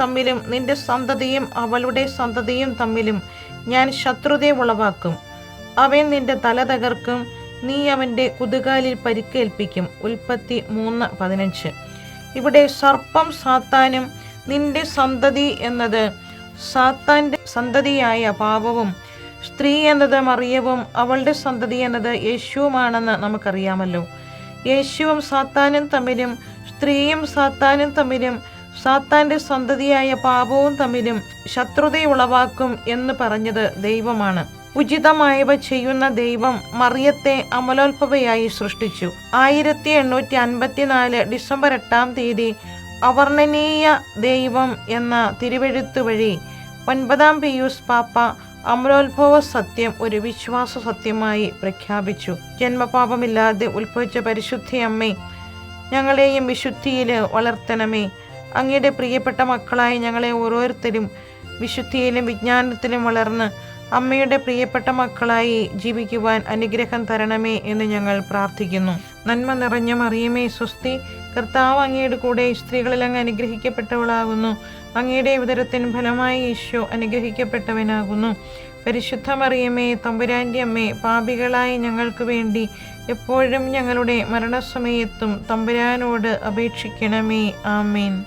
തമ്മിലും നിന്റെ സന്തതിയും അവളുടെ സന്തതിയും തമ്മിലും ഞാൻ ശത്രുതയെ ഉളവാക്കും. അവൻ നിന്റെ തല തകർക്കും. നീ അവന്റെ കുതുകാലിൽ പരിക്കേൽപ്പിക്കും. ഉൽപ്പത്തി മൂന്ന് പതിനഞ്ച്. ഇവിടെ സർപ്പം സാത്താനും നിന്റെ സന്തതി എന്നത് സാത്താന്റെ സന്തതിയായ പാപവും സ്ത്രീ എന്നത് മറിയവും അവളുടെ സന്തതി എന്നത് യേശുവുമാണെന്ന് നമുക്കറിയാമല്ലോ. യേശുവും സാത്താനും തമ്മിലും സ്ത്രീയും സാത്താനും തമ്മിലും സാത്താന്റെ സന്തതിയായ പാപവും തമ്മിലും ശത്രുതയുളവാക്കും എന്ന് പറഞ്ഞത് ദൈവമാണ്. ഉചിതമായവ ചെയ്യുന്ന ദൈവം മറിയത്തെ അമലോത്ഭവയായി സൃഷ്ടിച്ചു. ആയിരത്തി എണ്ണൂറ്റി അൻപത്തിനാല് ഡിസംബർ എട്ടാം തീയതി അവർണനീയ ദൈവം എന്ന തിരുവെഴുത്ത് വഴി ഒൻപതാം പിയൂസ് പാപ്പ അമലോത്ഭവ സത്യം ഒരു വിശ്വാസ സത്യമായി പ്രഖ്യാപിച്ചു. ജന്മപാപമില്ലാതെ ഉത്ഭവിച്ച പരിശുദ്ധി അമ്മേ ഞങ്ങളെയും വിശുദ്ധിയിൽ വളർത്തണമേ. അങ്ങയുടെ പ്രിയപ്പെട്ട മക്കളായി ഞങ്ങളെ ഓരോരുത്തരും വിശുദ്ധിയിലും വിജ്ഞാനത്തിലും വളർന്ന് അമ്മയുടെ പ്രിയപ്പെട്ട മക്കളായി ജീവിക്കുവാൻ അനുഗ്രഹം തരണമേ എന്ന് ഞങ്ങൾ പ്രാർത്ഥിക്കുന്നു. നന്മ നിറഞ്ഞ മറിയമേ സ്വസ്തി. കർത്താവ് അങ്ങയുടെ കൂടെ സ്ത്രീകളിൽ അങ്ങ് അനുഗ്രഹിക്കപ്പെട്ടവളാകുന്നു. അങ്ങയുടെ ഉദരത്തിന് ഫലമായി ഈശോ അനുഗ്രഹിക്കപ്പെട്ടവനാകുന്നു. പരിശുദ്ധ മറിയമേ തമ്പുരാന്റെ അമ്മേ പാപികളായി ഞങ്ങൾക്ക് വേണ്ടി എപ്പോഴും ഞങ്ങളുടെ മരണസമയത്തും തമ്പുരാനോട് അപേക്ഷിക്കണമേ. ആമേൻ.